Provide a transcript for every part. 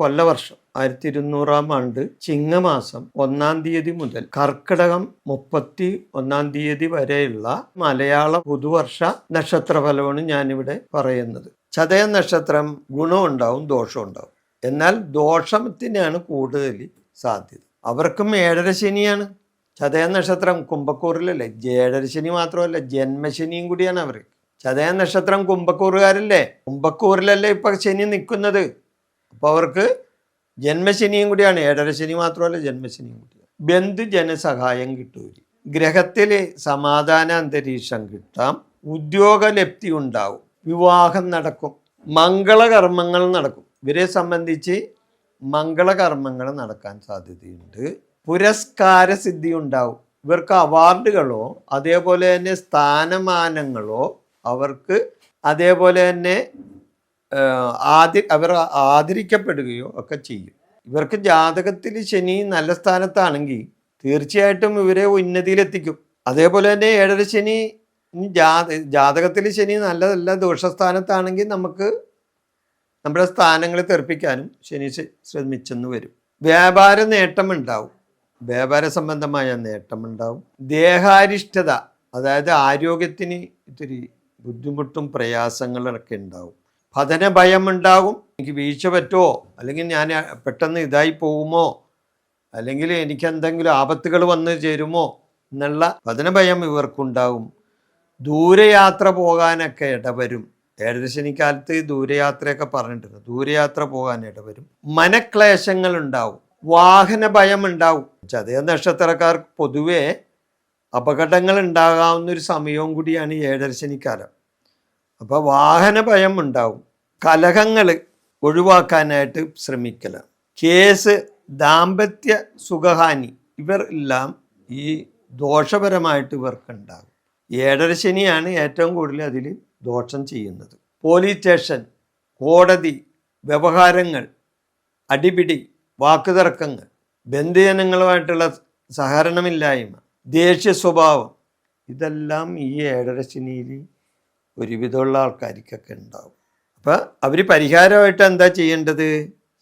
കൊല്ലവർഷം ആയിരത്തി ഇരുന്നൂറാം ആണ്ട് ചിങ്ങമാസം ഒന്നാം തീയതി മുതൽ കർക്കിടകം മുപ്പത്തി ഒന്നാം തീയതി വരെയുള്ള മലയാള പുതുവർഷ നക്ഷത്രഫലമാണ് ഞാനിവിടെ പറയുന്നത്. ചതയ നക്ഷത്രം ഗുണമുണ്ടാവും ദോഷമുണ്ടാവും എന്നാൽ ദോഷത്തിനാണ് കൂടുതൽ സാധ്യത. അവർക്കും ഏഴര ശനിയാണ്. ചതയ നക്ഷത്രം കുംഭക്കൂറിലല്ലേ? ഏഴര ശനി മാത്രമല്ല ജന്മശനിയും കൂടിയാണ് അവർ ചതയ നക്ഷത്രം കുംഭക്കൂറുകാരല്ലേ? കുംഭക്കൂറിലല്ലേ ഇപ്പൊ ശനി നിൽക്കുന്നത്? അപ്പോൾ അവർക്ക് ജന്മശനിയും കൂടിയാണ്. ഏഴര ശനി മാത്രമല്ല ജന്മശനിയും കൂടിയാണ്. ബന്ധു ജനസഹായം കിട്ടൂരി. ഗ്രഹത്തിൽ സമാധാന അന്തരീക്ഷം കിട്ടാം. ഉദ്യോഗലബ്ധി ഉണ്ടാവും. വിവാഹം നടക്കും. മംഗളകർമ്മങ്ങൾ നടക്കും. ഇവരെ സംബന്ധിച്ച് മംഗളകർമ്മങ്ങൾ നടക്കാൻ സാധ്യതയുണ്ട്. പുരസ്കാര സിദ്ധി ഉണ്ടാവും. ഇവർക്ക് അവാർഡുകളോ അതേപോലെ തന്നെ സ്ഥാനമാനങ്ങളോ അവർക്ക് അതേപോലെ തന്നെ ആദി അവർ ആദരിക്കപ്പെടുകയോ ഒക്കെ ചെയ്യും. ഇവർക്ക് ജാതകത്തിൽ ശനി നല്ല സ്ഥാനത്താണെങ്കിൽ തീർച്ചയായിട്ടും ഇവരെ ഉന്നതിയിലെത്തിക്കും. അതേപോലെ തന്നെ ഏഴര ശനി ജാത ജാതകത്തിൽ ശനി നല്ലതല്ല ദോഷസ്ഥാനത്താണെങ്കിൽ നമുക്ക് നമ്മുടെ സ്ഥാനങ്ങളെ തെറിപ്പിക്കാനും ശനി ശ്ര- ശ്രമിച്ചെന്ന് വരും. വ്യാപാര നേട്ടമുണ്ടാവും. വ്യാപാര സംബന്ധമായ നേട്ടം ഉണ്ടാവും ദേഹാരിഷ്ടത അതായത് ആരോഗ്യത്തിന് ഇത്തിരി ബുദ്ധിമുട്ടും പ്രയാസങ്ങളൊക്കെ ഉണ്ടാവും. പതന ഭയം ഉണ്ടാകും എനിക്ക് വീഴ്ച പറ്റുമോ? അല്ലെങ്കിൽ ഞാൻ പെട്ടെന്ന് ഇതായി പോകുമോ? അല്ലെങ്കിൽ എനിക്ക് എന്തെങ്കിലും ആപത്തുകൾ വന്നു ചേരുമോ? എന്നുള്ള പതന ഭയം ഇവർക്കുണ്ടാകും. ദൂരയാത്ര പോകാനൊക്കെ ഇടവരും. ഏഴരശനിക്കാലത്ത് ദൂരയാത്രയൊക്കെ പറഞ്ഞിട്ടുണ്ട്. ദൂരയാത്ര പോകാൻ ഇടവരും. മനക്ലേശങ്ങൾ ഉണ്ടാവും. വാഹന ഭയം ഉണ്ടാവും. ചതയ നക്ഷത്രക്കാർക്ക് പൊതുവേ അപകടങ്ങൾ ഉണ്ടാകാവുന്ന ഒരു സമയവും കൂടിയാണ് ഏഴരശനിക്കാലം അപ്പോൾ വാഹന ഭയം ഉണ്ടാവും കലഹങ്ങൾ ഒഴിവാക്കാനായിട്ട് ശ്രമിക്കല കേസ് ദാമ്പത്യ സുഖഹാനി ഇവർ എല്ലാം ഈ ദോഷപരമായിട്ട് ഇവർക്ക് ഉണ്ടാകും ഏഴര ശനിയാണ് ഏറ്റവും കൂടുതൽ അതിൽ ദോഷം ചെയ്യുന്നത്. പോലീസ് സ്റ്റേഷൻ കോടതി വ്യവഹാരങ്ങൾ അടിപിടി വാക്കുതർക്കങ്ങൾ ബന്ധുജനങ്ങളുമായിട്ടുള്ള സഹകരണമില്ലായ്മ ദേഷ്യ സ്വഭാവം ഇതെല്ലാം ഈ ഏഴര ശനിയിൽ ഒരുവിധമുള്ള ആൾക്കാർക്കൊക്കെ ഉണ്ടാവും. അപ്പം അവർ പരിഹാരമായിട്ട് എന്താ ചെയ്യേണ്ടത്?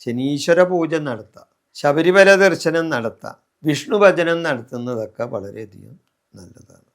ശനീശ്വര പൂജ നടത്താം ശബരിമല ദർശനം നടത്താം വിഷ്ണു ഭജനം നടത്തുന്നതൊക്കെ വളരെയധികം നല്ലതാണ്.